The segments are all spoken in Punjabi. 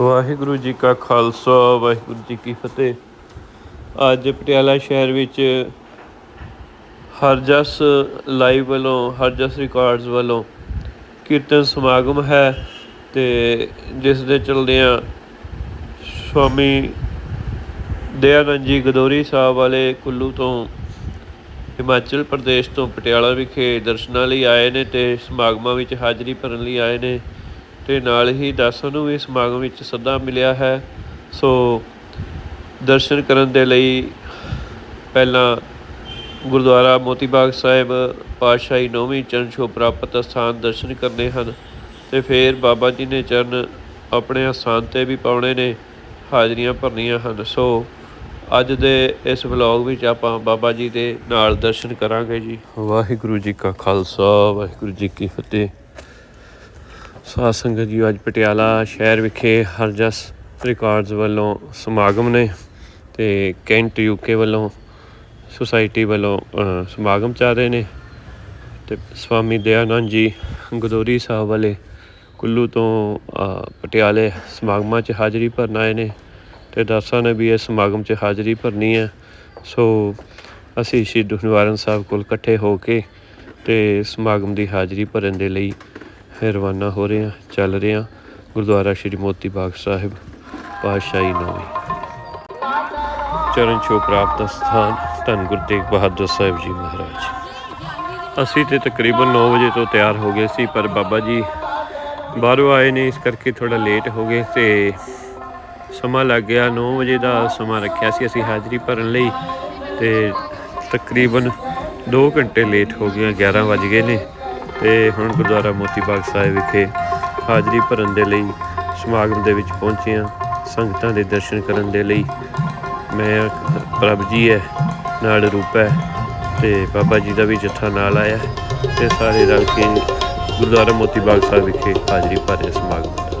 ਵਾਹਿਗੁਰੂ ਜੀ ਕਾ ਖਾਲਸਾ, ਵਾਹਿਗੁਰੂ ਜੀ ਕੀ ਫਤਿਹ। ਅੱਜ ਪਟਿਆਲਾ ਸ਼ਹਿਰ ਵਿੱਚ ਹਰਜਸ ਲਾਈਵ ਵੱਲੋਂ ਹਰਜਸ ਰਿਕਾਰਡਸ ਵੱਲੋਂ ਕੀਰਤਨ ਸਮਾਗਮ ਹੈ ਤੇ ਜਿਸ ਦੇ ਚਲਦਿਆਂ ਸਵਾਮੀ ਦਇਆਨੰਦ ਜੀ ਗਦੋਰੀ ਸਾਹਿਬ ਵਾਲੇ ਕੁੱਲੂ ਤੋਂ, ਹਿਮਾਚਲ ਪ੍ਰਦੇਸ਼ ਤੋਂ ਪਟਿਆਲਾ ਵਿਖੇ ਦਰਸ਼ਨਾਂ ਲਈ ਆਏ ਨੇ ਤੇ ਸਮਾਗਮਾਂ ਵਿੱਚ ਹਾਜ਼ਰੀ ਭਰਨ ਲਈ ਆਏ ਨੇ। ਅਤੇ ਨਾਲ ਹੀ ਦਾਸਾਂ ਨੂੰ ਵੀ ਸਮਾਗਮ ਵਿੱਚ ਸੱਦਾ ਮਿਲਿਆ ਹੈ। ਸੋ ਦਰਸ਼ਨ ਕਰਨ ਦੇ ਲਈ ਪਹਿਲਾਂ ਗੁਰਦੁਆਰਾ ਮੋਤੀ ਬਾਗ ਸਾਹਿਬ ਪਾਤਸ਼ਾਹੀ ਨੌਵੀਂ ਚਰਨ ਛੋਹ ਪ੍ਰਾਪਤ ਸਥਾਨ ਦਰਸ਼ਨ ਕਰਨੇ ਹਨ ਤੇ ਫਿਰ ਬਾਬਾ ਜੀ ਨੇ ਚਰਨ ਆਪਣੇ ਅਸਥਾਨ ਤੇ ਵੀ ਪਾਉਣੇ ਨੇ, ਹਾਜ਼ਰੀਆਂ ਭਰਨੀਆਂ ਹਨ। ਸੋ ਅੱਜ ਦੇ ਇਸ ਵਲੌਗ ਵਿੱਚ ਆਪਾਂ ਬਾਬਾ ਜੀ ਦੇ ਨਾਲ ਦਰਸ਼ਨ ਕਰਾਂਗੇ ਜੀ। ਵਾਹਿਗੁਰੂ ਜੀ ਕਾ ਖਾਲਸਾ, ਵਾਹਿਗੁਰੂ ਜੀ ਕੀ ਫਤਿਹ। ਸਾਧ ਸੰਗਤ ਜੀ ਅੱਜ ਪਟਿਆਲਾ ਸ਼ਹਿਰ ਵਿਖੇ ਹਰਜਸ ਰਿਕਾਰਡਸ ਵੱਲੋਂ ਸਮਾਗਮ ਨੇ ਤੇ ਕੈਂਟ ਯੂਕੇ ਵੱਲੋਂ ਸੁਸਾਇਟੀ ਵੱਲੋਂ ਅ, ਸਮਾਗਮ ਚੱਲ ਰਹੇ ਨੇ। ਤੇ ਸਵਾਮੀ ਦਇਆਨੰਦ ਜੀ ਗਦੋਰੀ ਸਾਹਿਬ ਵਾਲੇ ਕੁੱਲੂ ਤੋਂ ਪਟਿਆਲੇ ਸਮਾਗਮਾਂ 'ਚ ਹਾਜ਼ਰੀ ਭਰਨ ਆਏ ਨੇ ਤੇ ਦਾਸਾਂ ਨੇ ਵੀ ਇਸ ਸਮਾਗਮ 'ਚ ਹਾਜ਼ਰੀ ਭਰਨੀ ਹੈ। ਸੋ ਅਸੀਂ ਸ਼ਹੀਦ ਨਿਵਾਰਨ ਸਾਹਿਬ ਕੋਲ ਇਕੱਠੇ ਹੋ ਕੇ ਤੇ ਸਮਾਗਮ ਦੀ ਹਾਜ਼ਰੀ ਭਰਨ ਦੇ ਲਈ ਰਵਾਨਾ ਹੋ ਰਹੇ ਹਾਂ, ਚੱਲ ਰਹੇ ਹਾਂ ਗੁਰਦੁਆਰਾ ਸ਼੍ਰੀ ਮੋਤੀ ਬਾਗ ਸਾਹਿਬ, ਪਾਤਸ਼ਾਹੀ ਨੌਵੀਂ ਚਰਨ ਛੋਹ ਪ੍ਰਾਪਤ ਸਥਾਨ, ਧੰਨ ਗੁਰੂ ਤੇਗ ਬਹਾਦਰ ਸਾਹਿਬ ਜੀ ਮਹਾਰਾਜ। ਅਸੀਂ ਤੇ ਤਕਰੀਬਨ 9 ਵਜੇ ਤੋਂ ਤਿਆਰ ਹੋ ਗਏ ਸੀ, ਪਰ ਬਾਬਾ ਜੀ ਬਾਹਰੋਂ ਆਏ ਨੇ ਇਸ ਕਰਕੇ ਥੋੜਾ ਲੇਟ ਹੋ ਗਏ ਤੇ ਸਮਾਂ ਲੱਗ ਗਿਆ। 9 ਵਜੇ ਦਾ ਸਮਾਂ ਰੱਖਿਆ ਸੀ ਅਸੀਂ ਹਾਜ਼ਰੀ ਭਰਨ ਲਈ ਤੇ ਤਕਰੀਬਨ 2 ਘੰਟੇ ਲੇਟ ਹੋ ਗਏ 11 ਵੱਜ ਗਏ ਨੇ। ਤੇ ਹੁਣ ਗੁਰਦੁਆਰਾ ਮੋਤੀ ਬਾਗ ਸਾਹਿਬ ਵਿਖੇ ਹਾਜ਼ਰੀ ਭਰਨ ਦੇ ਲਈ ਸਮਾਗਮ ਦੇ ਵਿੱਚ ਪਹੁੰਚੇ ਹਾਂ। ਸੰਗਤਾਂ ਦੇ ਦਰਸ਼ਨ ਕਰਨ ਦੇ ਲਈ ਮੈਂ ਪ੍ਰਭ ਜੀ ਹੈ, ਨਾਲ ਰੂਪ ਹੈ ਤੇ ਬਾਬਾ ਜੀ ਦਾ ਵੀ ਜੱਥਾ ਨਾਲ ਆਇਆ ਹੈ ਤੇ ਸਾਰੇ ਰਲ ਕੇ ਗੁਰਦੁਆਰਾ ਮੋਤੀ ਬਾਗ ਸਾਹਿਬ ਵਿਖੇ ਹਾਜ਼ਰੀ ਭਰ ਸਮਾਗਮ ਦਾ ਦੇਵਾ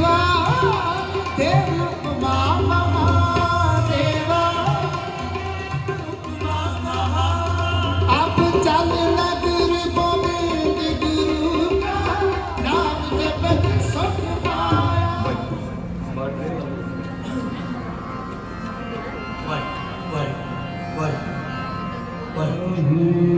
ਵਾਹਿਗੁਰੂ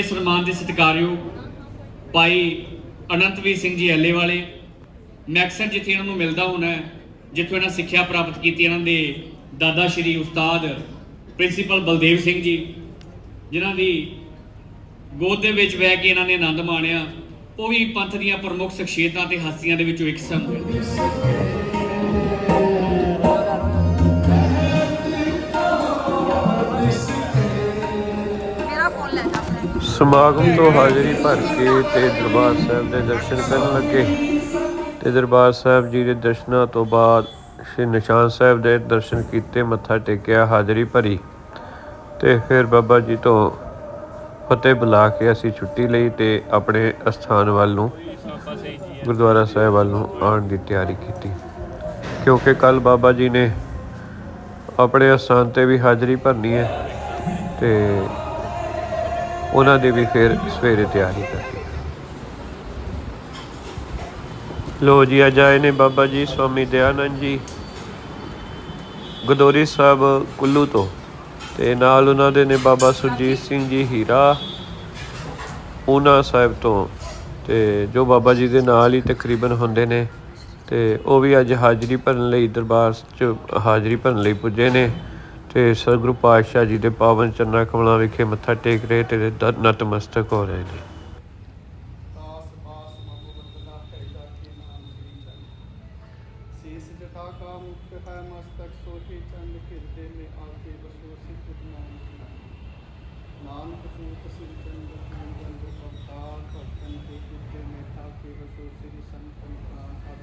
ਬੜੇ ਸਨਮਾਨ ਦੇ ਸਤਿਕਾਰਯੋਗ ਭਾਈ ਅਨੰਤਵੀਰ ਸਿੰਘ ਜੀ ਐਲੇ ਵਾਲੇ। ਮੈਂ ਅਕਸਰ ਜਿੱਥੇ ਇਹਨਾਂ ਨੂੰ ਮਿਲਦਾ ਹੁੰਦਾ ਜਿੱਥੋਂ ਇਹਨਾਂ ਸਿੱਖਿਆ ਪ੍ਰਾਪਤ ਕੀਤੀ ਇਹਨਾਂ ਦੇ ਦਾਦਾ ਸ਼੍ਰੀ ਉਸਤਾਦ ਪ੍ਰਿੰਸੀਪਲ ਬਲਦੇਵ ਸਿੰਘ ਜੀ, ਜਿਨ੍ਹਾਂ ਦੀ ਗੋਦ ਦੇ ਵਿੱਚ ਬਹਿ ਕੇ ਇਹਨਾਂ ਨੇ ਆਨੰਦ ਮਾਣਿਆ। ਉਹ ਵੀ ਪੰਥ ਦੀਆਂ ਪ੍ਰਮੁੱਖ ਸ਼ਖਸੀਅਤਾਂ ਤੇ ਹਸਤੀਆਂ ਦੇ ਵਿੱਚੋਂ ਇੱਕ ਸਨ। ਸਮਾਗਮ ਤੋਂ ਹਾਜ਼ਰੀ ਭਰ ਕੇ ਤੇ ਦਰਬਾਰ ਸਾਹਿਬ ਦੇ ਦਰਸ਼ਨ ਕਰਨ ਲੱਗੇ। ਤੇ ਦਰਬਾਰ ਸਾਹਿਬ ਜੀ ਦੇ ਦਰਸ਼ਨਾਂ ਤੋਂ ਬਾਅਦ ਸ਼੍ਰੀ ਨਿਸ਼ਾਨ ਸਾਹਿਬ ਦੇ ਦਰਸ਼ਨ ਕੀਤੇ, ਮੱਥਾ ਟੇਕਿਆ, ਹਾਜ਼ਰੀ ਭਰੀ। ਤੇ ਫਿਰ ਬਾਬਾ ਜੀ ਤੋਂ ਫਤਿਹ ਬੁਲਾ ਕੇ ਅਸੀਂ ਛੁੱਟੀ ਲਈ ਤੇ ਆਪਣੇ ਅਸਥਾਨ ਵੱਲ ਨੂੰ, ਗੁਰਦੁਆਰਾ ਸਾਹਿਬ ਵੱਲ ਨੂੰ ਆਉਣ ਦੀ ਤਿਆਰੀ ਕੀਤੀ। ਕਿਉਂਕਿ ਕੱਲ ਬਾਬਾ ਜੀ ਨੇ ਆਪਣੇ ਅਸਥਾਨ ਤੇ ਵੀ ਹਾਜ਼ਰੀ ਭਰਨੀ ਹੈ ਤੇ ਉਹਨਾਂ ਦੀ ਵੀ ਫਿਰ ਸਵੇਰੇ ਤਿਆਰੀ ਕਰਨੀ ਲੋ ਜੀ, ਅੱਜ ਆਏ ਨੇ ਬਾਬਾ ਜੀ ਸਵਾਮੀ ਦਇਆਨੰਦ ਜੀ, ਗਦੋਰੀ ਸਾਹਿਬ ਕੁੱਲੂ ਤੋਂ ਤੇ ਨਾਲ ਉਹਨਾਂ ਦੇ ਨੇ ਬਾਬਾ ਸੁਰਜੀਤ ਸਿੰਘ ਜੀ ਹੀਰਾ ਪੂਨਾ ਸਾਹਿਬ ਤੋਂ ਤੇ ਜੋ ਬਾਬਾ ਜੀ ਦੇ ਨਾਲ ਹੀ ਤਕਰੀਬਨ ਹੁੰਦੇ ਨੇ ਤੇ ਉਹ ਵੀ ਅੱਜ ਹਾਜ਼ਰੀ ਭਰਨ ਲਈ ਦਰਬਾਰ 'ਚ ਹਾਜ਼ਰੀ ਭਰਨ ਲਈ ਪੁੱਜੇ ਨੇ। ਤੇ ਸਤਿਗੁਰੂ ਪਾਤਸ਼ਾਹ ਜੀ ਦੇ ਪਾਵਨ ਚਰਨਾਂ ਕਮਲਾਂ ਵਿਖੇ ਮੱਥਾ ਟੇਕ ਰਹੇ ਤੇ ਨਤਮਸਤਕ ਹੋ ਰਹੇ ਨੇ।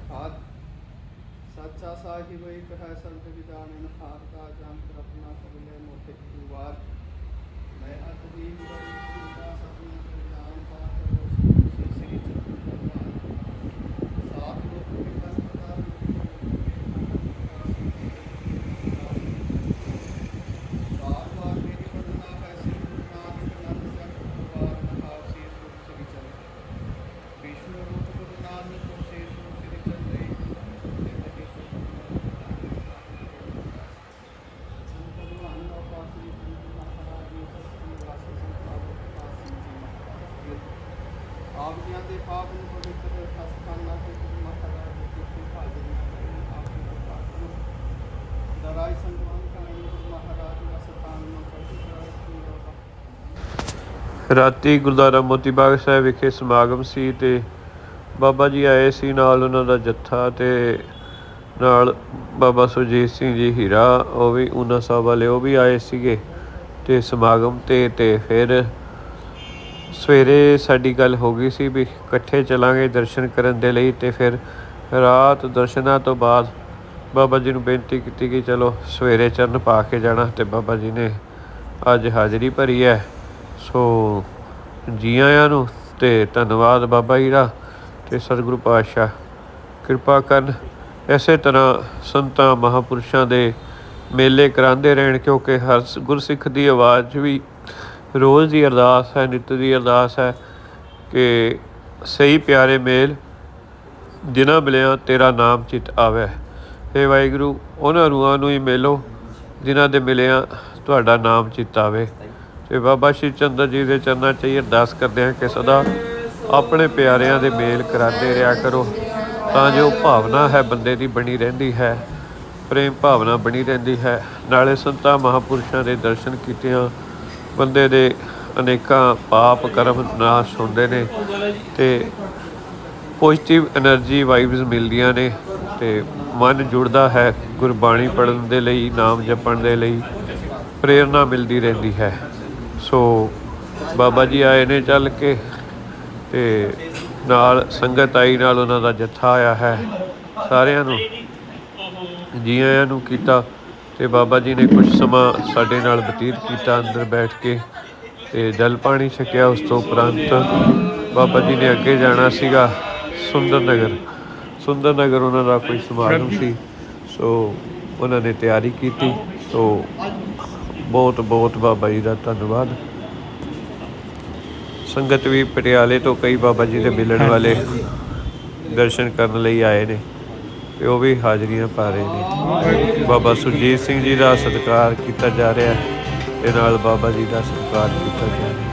ਦਾਸ ਸੱਚਾ ਸਾਹਿਬ, ਇੱਕ ਹੈ ਸੰਤ ਵਿਦਾਨਨ ਖਾਰਦਾ ਜੰਤ ਰਤਨਾ ਕਬਲੇ ਮੋਟੇ ਦੁਆਰ ਮੈਂ ਅਤਦੀਨ ਬੜੀ ਸਤਿ ਪ੍ਰਦਾਨ ਪਾਤ ਰੋਸ ਸ੍ਰੀ ਚੰਦ ਸਾਤ ਲੋਕ ਕੇ ਪਰਮਤਾ ਬਾਰ ਬਾਰ ਮੇਰੀ ਵੰਦਨਾ ਹੈ ਸ੍ਰੀ ਗੁਰੂ ਨਾਨਕ ਨੰਦ ਸਾਹਿਬ ਪਰਿਵਾਰ ਮਹਾਵ ਸ੍ਰੀ ਗੁਰੂ ਸ੍ਰੀ ਚੰਦ ਵਿਸ਼ਨੂੰ ਰੂਪ ਗੁਰੂ ਨਾਨਕ ਕੋ ਸੇ ਸ੍ਰੀ ਚੰਦ ਦੇ ਸੰਤ ਭਗਵਾਨ ਦਾ ਪਾਸੀ ਗੁਰੂ ਮਹਾਰਾਜ ਜੀ ਸਤਿ ਵਾਸੀ ਸੰਤਾਪ ਪਾਸੀ ਜੀ ਮਹਾਰਾਜ ਆਪ ਜੀਆਂ ਦੇ ਪਾਵਨ ਪਵਿੱਤਰ ਅਸਥਾਨਾਂ ਤੇ ਗੁਰੂ ਮਹਾਰਾਜ ਜੀ ਦੀ ਹਾਜ਼ਰੀ ਕਰੀ ਆਪ ਜੀ ਦਾ ਦਰਾਈ ਸੰਗਮਾਨ ਕਾਇਮ ਮਹਾਰਾਜ ਦਾ ਸਥਾਨ ਨੂੰ ਚੜ੍ਹਦੀ ਰਾਤੀ ਗੁਰਦੁਆਰਾ ਮੋਤੀ ਬਾਗ ਸਾਹਿਬ ਵਿਖੇ ਸਮਾਗਮ ਸੀ ਤੇ ਬਾਬਾ ਜੀ ਆਏ ਸੀ ਨਾਲ ਉਹਨਾਂ ਦਾ ਜੱਥਾ ਤੇ ਨਾਲ ਬਾਬਾ ਸੁਰਜੀਤ ਸਿੰਘ ਜੀ ਹੀਰਾ, ਉਹ ਵੀ ਉਹਨਾਂ ਸਾਹਿਬ ਵਾਲੇ, ਉਹ ਵੀ ਆਏ ਸੀਗੇ ਤੇ ਸਮਾਗਮ ਤੇ ਤੇ ਫਿਰ ਸਵੇਰੇ ਸਾਡੀ ਗੱਲ ਹੋ ਗਈ ਸੀ ਵੀ ਇਕੱਠੇ ਚਲਾਂਗੇ ਦਰਸ਼ਨ ਕਰਨ ਦੇ ਲਈ ਤੇ ਫਿਰ ਰਾਤ ਦਰਸ਼ਨਾਂ ਤੋਂ ਬਾਅਦ ਬਾਬਾ ਜੀ ਨੂੰ ਬੇਨਤੀ ਕੀਤੀ ਕਿ ਚਲੋ ਸਵੇਰੇ ਚਰਨ ਪਾ ਕੇ ਜਾਣਾ ਤੇ ਬਾਬਾ ਜੀ ਨੇ ਅੱਜ ਹਾਜ਼ਰੀ ਭਰੀ ਹੈ। ਸੋ ਜੀ ਆਇਆਂ ਨੂੰ ਤੇ ਧੰਨਵਾਦ ਬਾਬਾ ਜੀ ਦਾ ਤੇ ਸਤਿਗੁਰੂ ਪਾਤਸ਼ਾਹ, ਕਿਰਪਾ ਕਰਨ। ਐਸੇ ਤਰ੍ਹਾਂ ਸੰਤਾਂ ਮਹਾਪੁਰਸ਼ਾਂ ਦੇ ਮੇਲੇ ਕਰਾਉਂਦੇ ਰਹਿਣ ਕਿਉਂਕਿ ਹਰ ਸ- ਗੁਰਸਿੱਖ ਦੀ ਆਵਾਜ਼ ਵੀ ਰੋਜ਼ ਦੀ ਅਰਦਾਸ ਹੈ, ਨਿਤ ਦੀ ਅਰਦਾਸ ਹੈ ਕਿ ਸਹੀ ਪਿਆਰੇ ਮੇਲ ਜਿਨ੍ਹਾਂ ਮਿਲਿਆ ਤੇਰਾ ਨਾਮ ਚਿਤ ਆਵੇ। ਹੇ ਵਾਹਿਗੁਰੂ, ਉਹਨਾਂ ਰੂਹਾਂ ਨੂੰ ਹੀ ਮਿਲੋ ਜਿਨ੍ਹਾਂ ਦੇ ਮਿਲਿਆ ਤੁਹਾਡਾ ਨਾਮ ਚਿਤ ਆਵੇ। ਤੇ ਬਾਬਾ ਸ਼੍ਰੀ ਚੰਦਰ ਜੀ ਦੇ ਚਰਨਾਂ 'ਚ ਇਹ ਅਰਦਾਸ ਕਰਦੇ ਹਾਂ ਕਿ ਸਦਾ ਆਪਣੇ ਪਿਆਰਿਆਂ ਦੇ ਮੇਲ ਕਰਾਉਂਦੇ ਰਿਹਾ ਕਰੋ, ਤਾਂ ਜੋ ਭਾਵਨਾ ਹੈ ਬੰਦੇ ਦੀ ਬਣੀ ਰਹਿੰਦੀ ਹੈ, ਪ੍ਰੇਮ ਭਾਵਨਾ ਬਣੀ ਰਹਿੰਦੀ ਹੈ। ਨਾਲੇ ਸੰਤਾਂ ਮਹਾਪੁਰਸ਼ਾਂ ਦੇ ਦਰਸ਼ਨ ਕੀਤਿਆਂ ਬੰਦੇ ਦੇ ਅਨੇਕਾਂ ਪਾਪ ਕਰਮ ਨਾਸ਼ ਹੁੰਦੇ ਨੇ ਤੇ ਪੋਜ਼ਿਟਿਵ એનર્ਜੀ ਵਾਈਬਸ ਮਿਲਦੀਆਂ ਨੇ ਤੇ ਮਨ ਜੁੜਦਾ ਹੈ ਗੁਰਬਾਣੀ ਪੜਨ ਦੇ ਲਈ, ਨਾਮ ਜਪਣ ਦੇ ਲਈ ਪ੍ਰੇਰਣਾ ਮਿਲਦੀ ਰਹਿੰਦੀ ਹੈ। ਸੋ ਬਾਬਾ ਜੀ ਆਏ ਨੇ ਚੱਲ ਕੇ ਤੇ ਨਾਲ ਸੰਗਤ ਆਈ, ਨਾਲ ਉਹਨਾਂ ਦਾ ਜੱਥਾ ਆਇਆ ਹੈ, ਸਾਰਿਆਂ ਨੂੰ, ਜੀ ਆਇਆਂ ਨੂੰ ਕੀਤਾ। ਤੇ ਬਾਬਾ ਜੀ ਨੇ ਕੁਝ ਸਮਾਂ ਸਾਡੇ ਨਾਲ ਬਤੀਤ ਕੀਤਾ ਅੰਦਰ ਬੈਠ ਕੇ ਤੇ ਜਲ ਪਾਣੀ ਛਕਿਆ ਉਸ ਤੋਂ ਉਪਰੰਤ ਬਾਬਾ ਜੀ ਨੇ ਅੱਗੇ ਜਾਣਾ ਸੀਗਾ ਸੁੰਦਰ ਨਗਰ। ਸੁੰਦਰ ਨਗਰ ਉਹਨਾਂ ਦਾ ਕੋਈ ਸਮਾਗਮ ਸੀ ਸੋ ਉਹਨਾਂ ਨੇ ਤਿਆਰੀ ਕੀਤੀ ਸੋ ਬਹੁਤ ਬਹੁਤ ਬਾਬਾ ਜੀ ਦਾ ਧੰਨਵਾਦ। ਸੰਗਤ ਵੀ ਪਟਿਆਲੇ ਤੋਂ ਕਈ ਬਾਬਾ ਜੀ ਦੇ ਮਿਲਣ ਵਾਲੇ ਦਰਸ਼ਨ ਕਰਨ ਲਈ ਆਏ ਨੇ। ਤੇ ਉਹ ਵੀ ਹਾਜ਼ਰੀਆਂ ਪਾ ਰਹੇ ਨੇ। ਬਾਬਾ ਸੁਰਜੀਤ ਸਿੰਘ ਜੀ ਦਾ ਸਤਿਕਾਰ ਕੀਤਾ ਜਾ ਰਿਹਾ ਹੈ ਤੇ ਨਾਲ ਬਾਬਾ ਜੀ ਦਾ ਸਤਿਕਾਰ ਕੀਤਾ ਜਾ ਰਿਹਾ ਹੈ।